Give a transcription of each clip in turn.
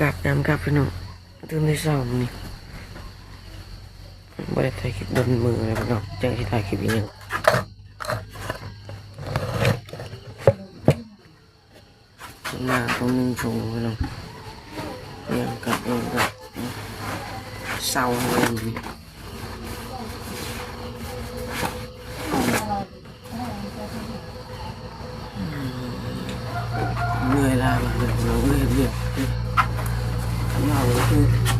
กลับยามกลับพี่น้องตื่นในเช้ามื้อนี่บ่ได้ถ่ายคลิปโดนมือเลยพี่น้องจังสิถ่ายคลิปอีกหยังหน้าตรงนึงชงพี่น้องยามกลับยามกลับเศร้าเลยมื้อนี่เหนื่อยล้ามากเลยพี่น้องเรียบเรียบเรีย บเร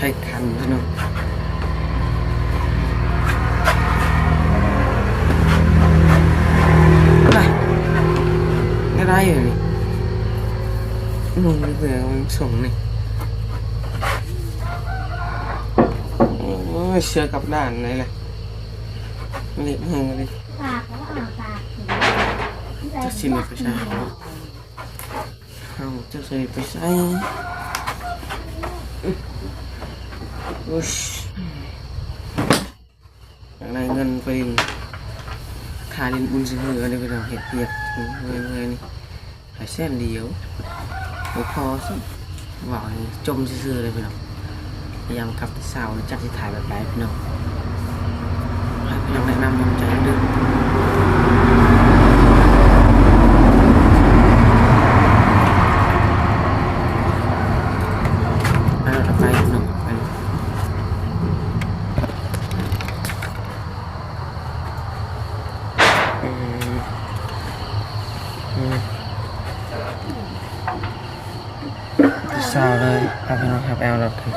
คือให้ทันพี่น้องอะไรไม่ได้อยู่นี่งงเลยเสือมันส่งนี่โอ้ยเชือกับด้านไหนเลยเละมือเลยจะชิมไปใช้เอาจะใส่ไปใช้ อุ้ยอยากได้เงินไปขาลินบุญซื้ออะไรไปทำเห็ดเปียกเงยเงยนี่หายเส้นเดียวโอ้พอสิบอกนี่จมซื่อเลยพี่น้องพยายามขับสาวจัดที่ถ่ายแบบไหนพี่น้องให้พี่น้องแนะนำนำใจเดิมไปเราจะไปพี่น้องไปเลยอืมอืม พี่สาวเลยครับพี่น้องครับแอลรับคือ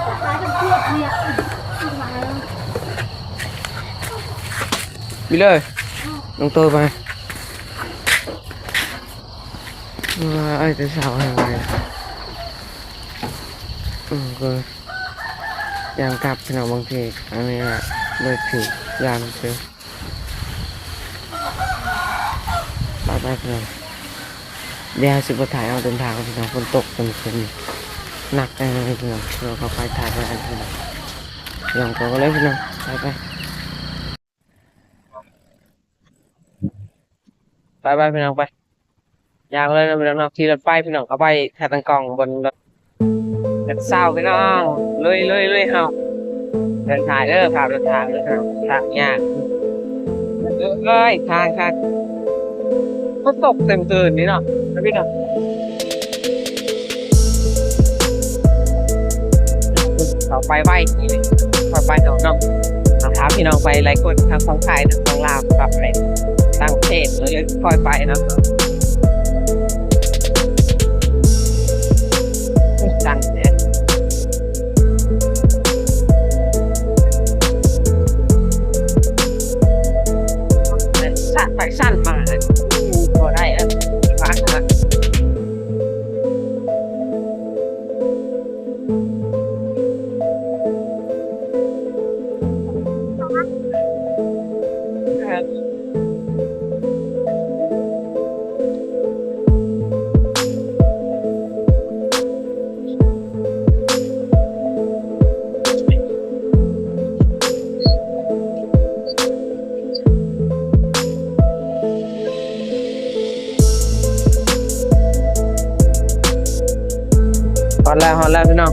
พี่เลยน้องตัวไปมาไอ้แต่สาวอะไรอือก็ยางกลับพี่นบางทีอันนี้แหละเลยถือยางเจอไปไปพี่ เดี๋ยวสิบถ่ายเอาเดินทางพี่น้องฝนตกเป็นฝนหนักอะไรพี่น้องเราก็ไปถ่ายไปกันพี่น้องพี่น้องก็เลยพี่น้องไปไปไปไปพี่น้องไปยาวเลยนะพี่น้องเนาะขี่รถไฟพี่น้องเอาไปแทตังกล่องบนรถเดินเศร้าพี่น้องลุยลุยลุยเฮาเดินทางเด้อพาเดินทางเด้อครับทางยากเอ้ยเอ้ยทางทางก็ตกเต็มตื่นนี่เนาะ พี่นะต่อไปไหวทีเลยต่อไปน้องน้องถามพี่น้องไปหลายคนทางของไทยทางของลาวกับอะไรต่างประเทศเลยค่อยไปนะครับ ฮอตแล้วฮอตแล้วพี่น้อง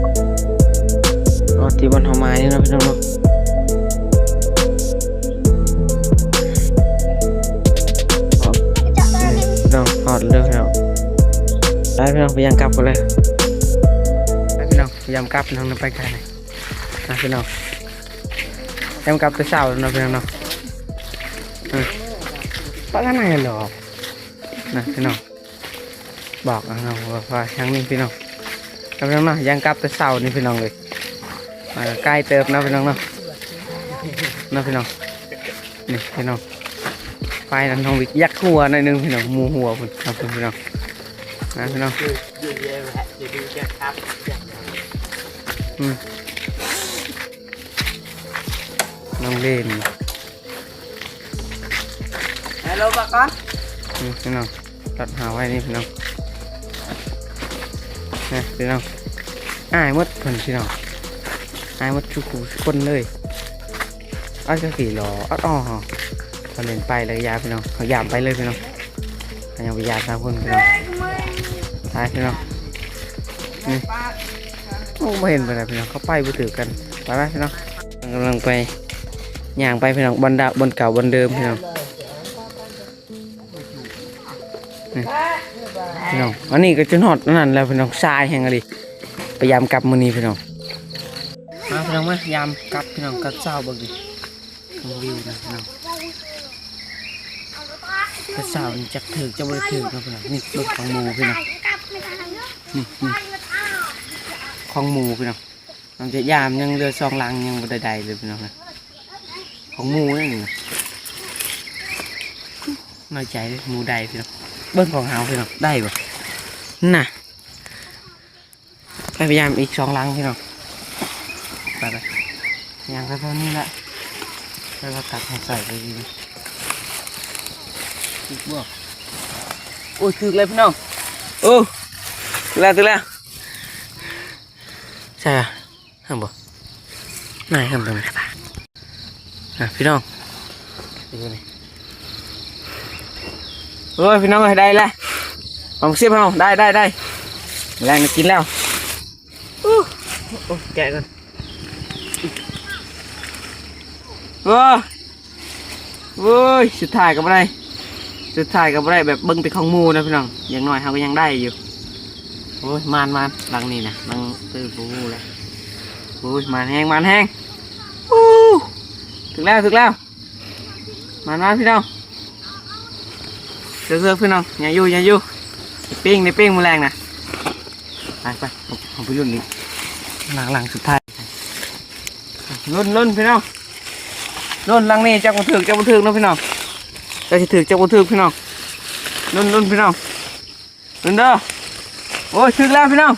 องพยายามกลับกันเลยพี่น้องพยายามกลับพี่น้องไปไกลหน่อยนะพี่น้องพยายามกลับไปเช้าแล้วนะพี่น้องเนาะอืมไปกันไหนหรอนะพี่น้องบอกนะน้องว่าว่าครั้งนี้พี่น้องครับพี่น้องเนาะยังกลับแต่เสาร์นี่พี่น้องเลยใกล้เติบนะพี่น้องเนาะนะพี่น้องนี่พี่น้องไฟนั่นน้องวิกยักหัวหน่อยนึงพี่น้องมูหัวพุ่นครับพี่น้อง นะพี่น้องอยู่อยู่เยอะแหละอยู่ดีจะครับน้องเล่นฮัลโหลปะก้อนนี่พี่น้องตัดหาไว้นี่พี่น้องนี่พี่น้องอ้ายหมดเพิ่นพี่น้องอ้ายหมดทุกคู่ทุกคนเลยอ้ายก็ขี่ล้ออ้าวอ๋อตอนเล่นไปเลยยาพี่น้องเขายามไปเลยพี่น้องเขายังไปยามสามคนพี่น้องตายพี่น้องโอ้ไม่เห็นไปไหนพี่น้องเขาไปบ่ถือกันไปไหมพี่น้องกำลังไปย่างไปพี่น้องบนดาบนเก่าบนเดิมพี่น้องพี่น้องอันนี้ก็จนหอดนั่นแล้วพี่น้องทรายแห่งอะไรพยายามกลับมือนี้พี่น้องมาพี่น้องมายามกลับพี่น้องกับเศร้าเบักดิดูวิวนะพี่น้องกระเศร้าวจักถือจะบริถือนะพี่น้องนี่รถของมูพี่น้อง ของหมูพี่น้องมันจะยามยังเรือซองลังยังบดใดๆเลยพี่น้องนะของหมูนี่นี่น้อยใจเลยหมูใดพี่น้องเบิ้ลของเฮาพี่น้องได้ปะน่ะพยายามอีกสองลังพี่น้องไปไปยังก็เท่านี้ละแล้วก็ตัดใส่ไปดีอีกบวกโอ้ยถึกเลยพี่น้องโอ้ ถึกแล้วถึกแล้วใช่อะห้ามบ่นายห้ามตรงนี้อะพี่น้องดูนี่เฮ้ยพี่น้องเอ้ยได้แล้วลองเสียบเอาได้ได้ได้แรงจะกินแล้วอู้โอ้แกะกันเว้ยเว้ยสุดท้ายก็ไม่ได้สุดท้ายก็ไม่ได้แบบเบิ้งแต่ของหมูนะพี่น้องอย่างน้อยเขาก็ยังได้อยู่ โอ้ยมานมานหลังนี่นะหลังตื้อปูเลยโอ้ยมานแห้งมานแห้งอู้ถึงแล้วถึงแล้วมานมานพี่น้องเสือๆพี่น้องอย่าอยู่อย่าอยู่ปิ้งในปิ้งมือแรงนะไปไปผมไปรุ่นนี้หลังหลังสุดท้ายรุ่นรุ่นพี่น้องรุ่นหลังนี้จักบันทึกจักบันทึกเนะพี่น้องจะสิถือจักบันทึกพี่น้องรุ่นรุ่นพี่น้องรุ่นเด้อ โอ้ยถึกแล้วพี่น้อง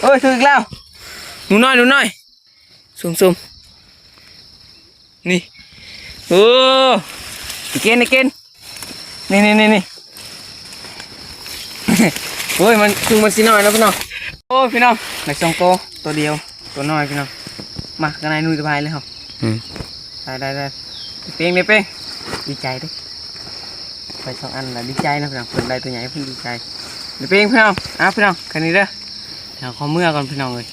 โอ้ยถึกแล้วหนูน้อยหนูน้อยซุ่มซุ่มนี่โอ้ยเกณฑ์เกณฑ์นี่นี่นี่นี่โอ้ยมันคือมันสีน้อยนะพี่น้องโอ้ยพี่น้องไหนสองตัวตัวเดียวตัวน้อยพี่น้องมากันไหนนุ่ยสบายเลยครับได้ได้ได้เป้งเลยเป้งดีใจเด้วยไปสองอันละดีใจนะพี่น้อง เดี๋ยวเป้งพี่น้องอ้าวพี่น้องคันนี้เด้อเดี๋ยวขอเมื่อก่อนพี่น้องเลย